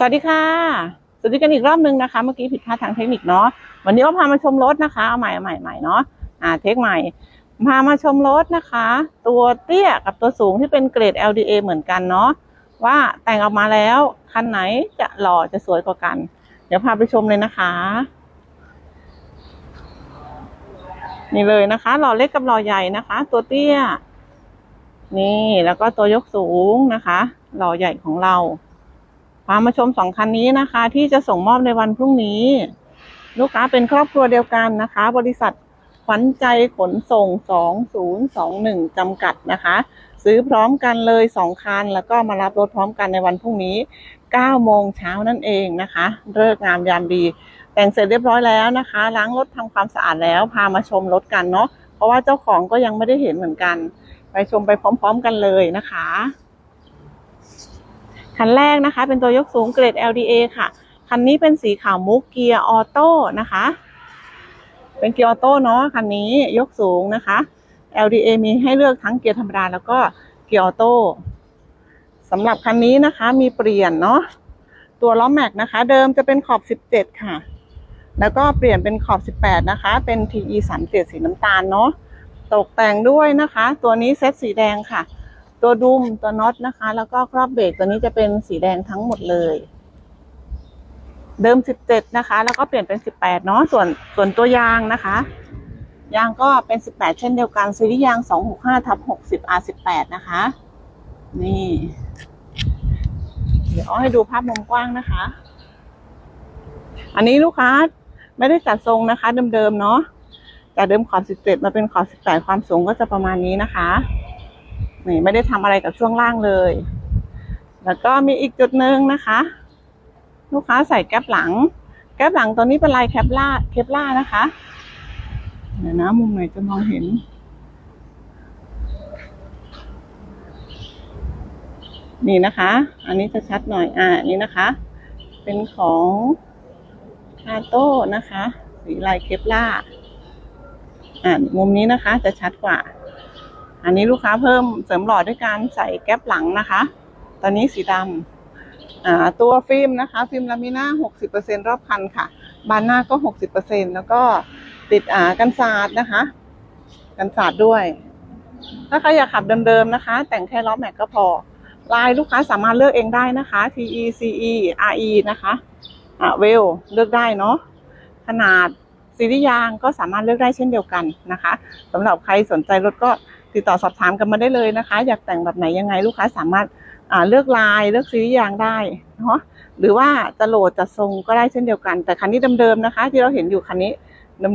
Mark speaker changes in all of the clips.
Speaker 1: สวัสดีค่ะ สวัสดีกันอีกรอบนึงนะคะ เมื่อกี้ผิดพลาดทางเทคนิคเนาะ วันนี้ก็พามาชมรถนะคะ เอาใหม่เอาใหม่ใหม่เนาะ อ่า เทคใหม่ พามาชมรถนะคะ ตัวเตี้ยกับตัวสูงที่เป็นเกรด LDA เหมือนกันเนาะ ว่าแต่งออกมาแล้ว คันไหนจะหล่อจะสวยกว่ากัน เดี๋ยวพาไปชมเลยนะคะ นี่เลยนะคะ หล่อเล็กกับหล่อใหญ่นะคะ ตัวเตี้ย นี่แล้วก็ตัวยกสูงนะคะ หล่อใหญ่ของเรา พามาชมสองคันนี้นะคะ ที่จะส่งมอบในวันพรุ่งนี้ ลูกค้าเป็นครอบครัวเดียวกันนะคะ บริษัทขวัญใจขนส่ง 2021 จำกัดนะคะ ซื้อพร้อมกันเลยสองคัน แล้วก็มารับรถพร้อมกันในวันพรุ่งนี้ 9 โมงเช้านั่นเองนะคะเลิกงามยามดี แต่งเสร็จเรียบร้อยแล้วนะคะ ล้างรถทำความสะอาดแล้วพามาชมรถกันเนาะเพราะว่าเจ้าของก็ยังไม่ได้เห็นเหมือนกัน ไปชมไปพร้อม ๆ กันเลยนะคะ คันแรกนะคะ เป็นตัวยกสูงเกรด LDA ค่ะ คันนี้เป็นสีขาวมุกเกียร์ออโต้นะคะ เป็นเกียร์ออโต้เนาะคันนี้ยกสูงนะคะ LDA มีให้เลือกทั้งเกียร์ธรรมดาแล้วก็เกียร์ออโต้สำหรับคันนี้นะคะมีเปลี่ยนเนาะตัวล้อแม็กนะคะ เดิมจะเป็นขอบ 17 ค่ะ แล้วก็เปลี่ยนเป็นขอบ 18 นะคะ เป็น TE 3 7สีน้ำตาลเนาะตกแต่งด้วยนะคะ ตัวนี้เซตสีแดงค่ะ ตัวดุมตัวน็อตนะคะ แล้วก็ครอบเบรกตัวนี้จะเป็นสีแดงทั้งหมดเลย เดิม17นะคะ แล้วก็เปลี่ยนเป็น18เนาะส่วนส่วนตัวยางนะคะ ยางก็เป็น18เช่นเดียวกันซีรีส์ยาง265ทับ60 R18 นะคะ นี่ เดี๋ยวเอาให้ดูภาพมุมกว้างนะคะ อันนี้ลูกค้าไม่ได้จัดทรงนะคะ เดิมๆเนาะจากเดิมขอบ17มาเป็นขอบ18ความสูงก็จะประมาณนี้นะคะ นี่ไม่ได้ทำอะไรกับช่วงล่างเลย แล้วก็มีอีกจุดหนึ่งนะคะ ลูกค้าใส่แก๊ปหลัง แก๊ปหลังตัวนี้เป็นลายแคปล่าเคปล่านะคะเดี๋ยวนะมุมไหนจะมองเห็นนี่นะคะ อันนี้จะชัดหน่อย อ่านี่นะคะ เป็นของคาโต้นะคะ สีลายเคปล่า อ่ามุมนี้นะคะจะชัดกว่า อันนี้ลูกค้าเพิ่มเสริมหล่อด้วยการใส่แก๊ปหลังนะคะ ตอนนี้สีดำอ่าตัวฟิล์มนะคะ ฟิล์มลามิน่า60%รอบคันค่ะ บานหน้าก็60%แล้วก็ติดอ่ากันสาดนะคะ กันสาดด้วย ถ้าใครอยากขับเดิมๆนะคะ แต่งแค่ล้อแม็กก็พอลายลูกค้าสามารถเลือกเองได้นะคะ TE CE RE นะคะอ่าเวลเลือกได้เนาะขนาดซีรีส์ยางก็สามารถเลือกได้เช่นเดียวกันนะคะสำหรับใครสนใจรถก็ ติดต่อสอบถามกันมาได้เลยนะคะ อยากแต่งแบบไหนยังไงลูกค้าสามารถาเลือกลายเลือกซียางได้เนาะหรือว่าจะโหลดจะทรงก็ได้เช่นเดียวกัน แต่คันนี้เดิมๆนะคะ ที่เราเห็นอยู่คันนี้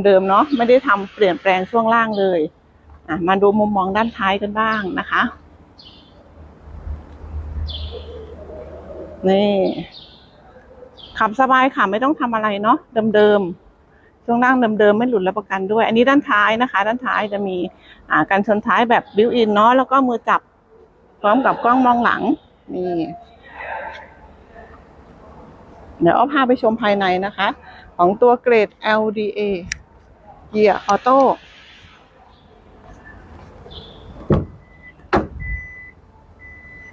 Speaker 1: เดิมๆเนาะไม่ได้ทำเปลี่ยนแปลงช่วงล่างเลยมาดูมุมมองด้านท้ายกันบ้างนะคะนี่ขับสบายค่ะไม่ต้องทำอะไรเนาะเดิมๆ ช่วงล่างเดิมๆไม่หลุดรับประกันด้วย อันนี้ด้านท้ายนะคะ ด้านท้ายจะมีการชนท้ายแบบบิวอินเนาะแล้วก็มือจับพร้อมกับกล้องมองหลังนี่เดี๋ยวเอาพาไปชมภายในนะคะ ของตัวเกรด LDA เกียร์ออโต้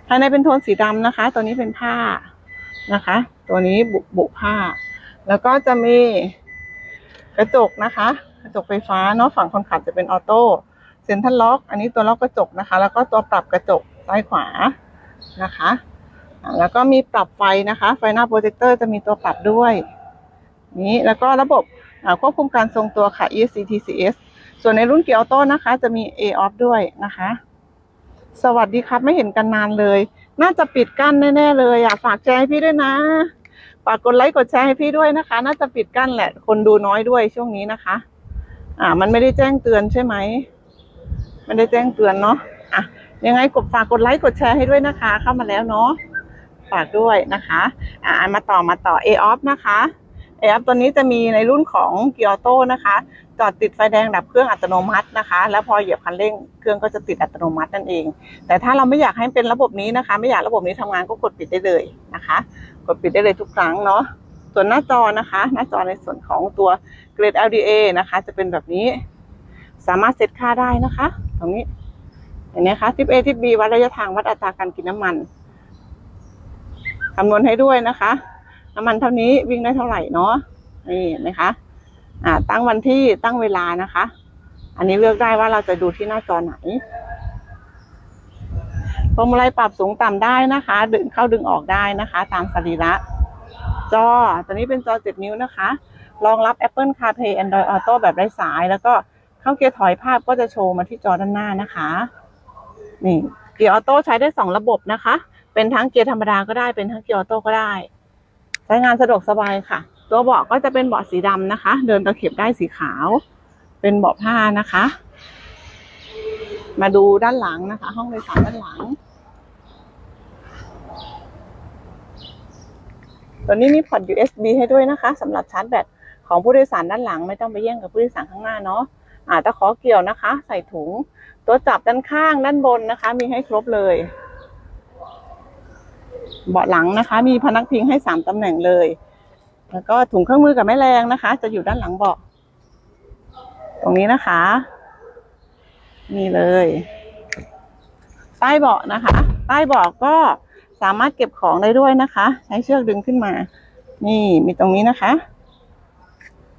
Speaker 1: ภายในเป็นโทนสีดำนะคะ ตัวนี้เป็นผ้านะคะ ตัวนี้บุบุผ้า แล้วก็จะมี กระจกนะคะ กระจกไฟฟ้าเนาะฝั่งคนขับจะเป็นออโต้เซ็นทรัลล็อก อันนี้ตัวล็อกกระจกนะคะ แล้วก็ตัวปรับกระจกซ้ายขวานะคะแล้วก็มีปรับไฟนะคะ ไฟหน้าโปรเจคเตอร์จะมีตัวปรับด้วย นี้แล้วก็ระบบควบคุมการทรงตัวค่ะ ESC TCS ส่วนในรุ่นเกียร์ออโต้นะคะ จะมี A off ด้วยนะคะ สวัสดีครับไม่เห็นกันนานเลย น่าจะปิดกั้นแน่ ๆ เลยอะฝากแชร์ให้พี่ด้วยนะ ฝากกดไลค์กดแชร์ให้พี่ด้วยนะคะ น่าจะปิดกั้นแหละ คนดูน้อยด้วยช่วงนี้นะคะ อ่า มันไม่ได้แจ้งเตือนใช่ไหมไม่ได้แจ้งเตือนเนาะอะยังไงกดฝากกดไลค์กดแชร์ให้ด้วยนะคะ เข้ามาแล้วเนาะฝากด้วยนะคะ อ่ามาต่อมาต่อ A off นะคะ A off ตัวนี้จะมีในรุ่นของเกียร์โต้นะคะ จอดติดไฟแดงดับเครื่องอัตโนมัตินะคะ แล้วพอเหยียบคันเร่งเครื่องก็จะติดอัตโนมัตินั่นเอง แต่ถ้าเราไม่อยากให้เป็นระบบนี้นะคะ ไม่อยากระบบนี้ทำงานก็กดปิดได้เลยนะคะ ดปิดได้เลยทุกครั้งเนาะส่วนหน้าจอนะคะ หน้าจอในส่วนของตัวเกรด LDA นะคะ จะเป็นแบบนี้ สามารถเซตค่าได้นะคะ ตรงนี้เห็นไหมคะทิป A ทิป B วัดระยะทางวัดอัตราการกินน้ำมันคำนวณให้ด้วยนะคะ น้ำมันเท่านี้วิ่งได้เท่าไหร่เนาะนี่เห็นไหมคะอ่าตั้งวันที่ตั้งเวลานะคะ อันนี้เลือกได้ว่าเราจะดูที่หน้าจอไหน วงมาลัยปรับสูงต่ำได้นะคะ ดึงเข้าดึงออกได้นะคะ ตามสรีระจอตัวนี้เป็นจอ 7 นิ้วนะคะ รองรับ Apple CarPlay Android Auto แบบไร้สาย แล้วก็เข้าเกียร์ถอยภาพก็จะโชว์มาที่จอด้านหน้านะคะ นี่เกียร์ออโต้ใช้ได้ 2 ระบบนะคะ เป็นทั้งเกียร์ธรรมดาก็ได้เป็นทั้งเกียร์ออโต้ก็ได้ ใช้งานสะดวกสบายค่ะ ตัวเบาะก็จะเป็นเบาะสีดำนะคะ เดินตะเข็บได้สีขาว เป็นเบาะผ้านะคะ มาดูด้านหลังนะคะ ห้องโดยสารด้านหลัง ตัวนี้มีพอร์ต USB ให้ด้วยนะคะสำหรับชาร์จแบตของผู้โดยสารด้านหลังไม่ต้องไปแย่งกับผู้โดยสารข้างหน้าเนาะอาตะขอเกี่ยวนะคะ ใส่ถุง ตัวจับด้านข้างด้านบนนะคะ มีให้ครบเลย เบาะหลังนะคะ มีพนักพิงให้สามตำแหน่งเลย แล้วก็ถุงเครื่องมือกับแม่แรงนะคะ จะอยู่ด้านหลังเบาะตรงนี้นะคะ นี่เลย ใต้เบาะนะคะ ใต้เบาะก็ สามารถเก็บของได้ด้วยนะคะ ใช้เชือกดึงขึ้นมา นี่มีตรงนี้นะคะ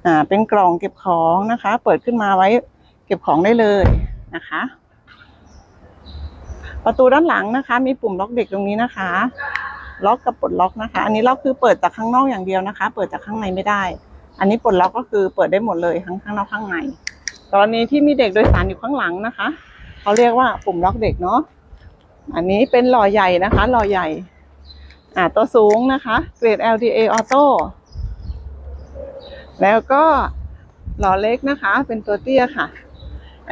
Speaker 1: อ่า เป็นกล่องเก็บของนะคะ เปิดขึ้นมาไว้ เก็บของได้เลยนะคะ ประตูด้านหลังนะคะ มีปุ่มล็อกเด็กตรงนี้นะคะ ล็อกกับปลดล็อกนะคะ อันนี้ล็อกคือเปิดจากข้างนอกอย่างเดียวนะคะ เปิดจากข้างในไม่ได้ อันนี้ปลดล็อกก็คือเปิดได้หมดเลยทั้งข้างนอกข้างใน กรณีที่มีเด็กโดยสารอยู่ข้างหลังนะคะเขาเรียกว่าปุ่มล็อกเด็กเนาะ อันนี้เป็นหล่อใหญ่นะคะหล่อใหญ่ อ่าตัวสูงนะคะเกรด LDA Auto แล้วก็หล่อเล็กนะคะ เป็นตัวเตี้ยค่ะ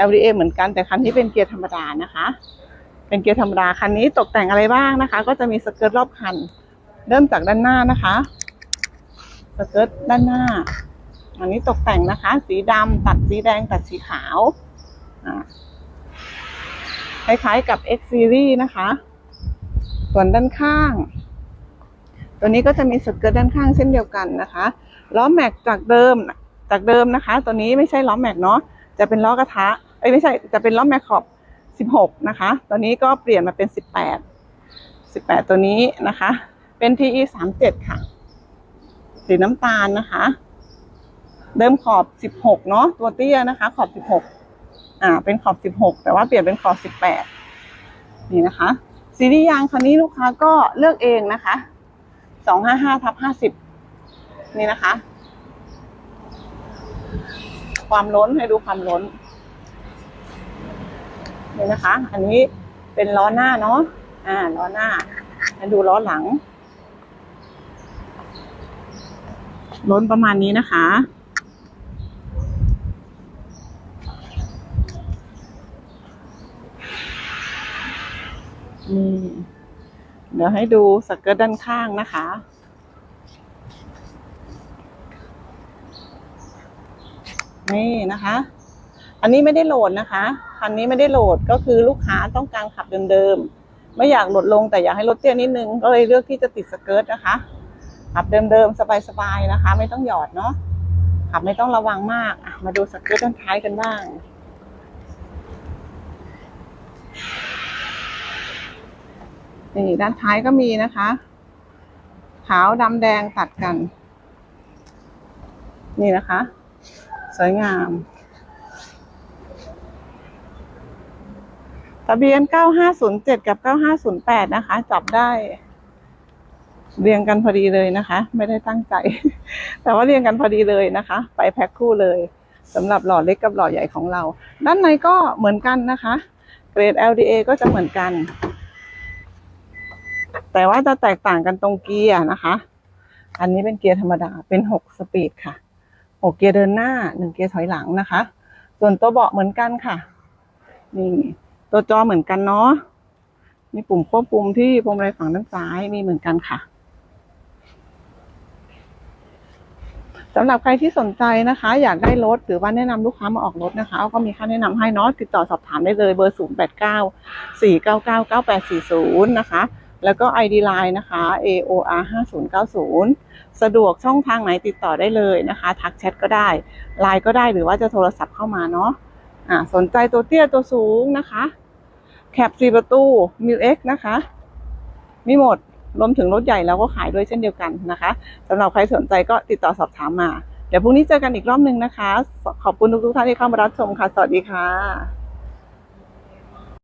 Speaker 1: LDA เหมือนกันแต่คันที่เป็นเกียร์ธรรมดานะคะ เป็นเกียร์ธรรมดาคันนี้ตกแต่งอะไรบ้างนะคะ ก็จะมีสเกิร์ตรอบคัน เริ่มจากด้านหน้านะคะ สเกิร์ตด้านหน้า อันนี้ตกแต่งนะคะ สีดำตัดสีแดงตัดสีขาวอ่า คล้ายๆกับ X Series นะคะ ส่วนด้านข้าง ตัวนี้ก็จะมีสเกิร์ตด้านข้างเช่นเดียวกันนะคะล้อแม็กจากเดิมจากเดิมนะคะ ตัวนี้ไม่ใช่ล้อแม็กเนาะจะเป็นล้อกระทะเอ้ยไม่ใช่จะเป็นล้อแม็กขอบ 16 นะคะ ตัวนี้ก็เปลี่ยนมาเป็น 18 18 ตัวนี้นะคะ เป็น TE 37ค่ะสีน้ำตาลนะคะ เดิมขอบ 16 เนาะตัวเตี้ยนะคะ ขอบ 16 อ่า เป็นขอบ 16 แต่ว่าเปลี่ยนเป็นขอบ 18 นี่นะคะ ซีรีส์ยางคันนี้ลูกค้าก็เลือกเองนะคะ 255ทับ50 นี่นะคะ ความล้นให้ดูความล้น นี่นะคะ อันนี้เป็นล้อหน้าเนาะ อ่า ล้อหน้าให้ดูล้อหลัง ล้นประมาณนี้นะคะ นี่ เดี๋ยวให้ดูสเกิร์ตด้านข้างนะคะ นี่นะคะ อันนี้ไม่ได้โหลดนะคะ คันนี้ไม่ได้โหลดก็คือลูกค้าต้องการขับเดิมๆ ไม่อยากโหลดลงแต่อยากให้รถเตี้ยนิดนึง ก็เลยเลือกที่จะติดสเกิร์ตนะคะ ขับเดิมๆ สบายๆนะคะ ไม่ต้องหยอดเนาะขับไม่ต้องระวังมาก มาดูสเกิร์ตด้านท้ายกันบ้าง นี่ด้านท้ายก็มีนะคะ ขาวดำแดงตัดกัน นี่นะคะ สวยงามทะเบียน 9507 กับ 9508 นะคะ จับได้ เรียงกันพอดีเลยนะคะ ไม่ได้ตั้งใจ แต่ว่าเรียงกันพอดีเลยนะคะ ไปแพ็คคู่เลยสำหรับหล่อเล็กกับหล่อใหญ่ของเรา ด้านในก็เหมือนกันนะคะ เกรด LDA ก็จะเหมือนกัน แต่ว่าจะแตกต่างกันตรงเกียร์นะคะ อันนี้เป็นเกียร์ธรรมดาเป็น 6 สปีดค่ะ 6 เกียร์เดินหน้า 1 เกียร์ถอยหลังนะคะ ส่วนตัวเบาะเหมือนกันค่ะ นี่ ตัวจอเหมือนกันเนาะ มีปุ่มควบคุมที่พวงมาลัยฝั่งด้านซ้ายมีเหมือนกันค่ะสำหรับใครที่สนใจนะคะ อยากได้รถหรือว่าแนะนำลูกค้ามาออกรถนะคะก็มีค่าแนะนำให้เนาะติดต่อสอบถามได้เลยเบอร์ 0 8 9 4 9 9 9 8 4 0 นะคะ แล้วก็ ID Line นะคะ AOR 5090 สะดวกช่องทางไหนติดต่อได้เลยนะคะ ทักแชทก็ได้ ไลน์ก็ได้หรือว่าจะโทรศัพท์เข้ามาเนาะอ่าสนใจตัวเตี้ยตัวสูงนะคะ แคปสี่ประตูมิวเอ็กนะคะ มีหมด รวมถึงรถใหญ่เราก็ขายด้วยเช่นเดียวกันนะคะสำหรับใครสนใจก็ติดต่อสอบถามมา เดี๋ยวพรุ่งนี้เจอกันอีกรอบหนึ่งนะคะ ขอบคุณทุกๆท่านที่เข้ามารับชมค่ะ สวัสดีค่ะ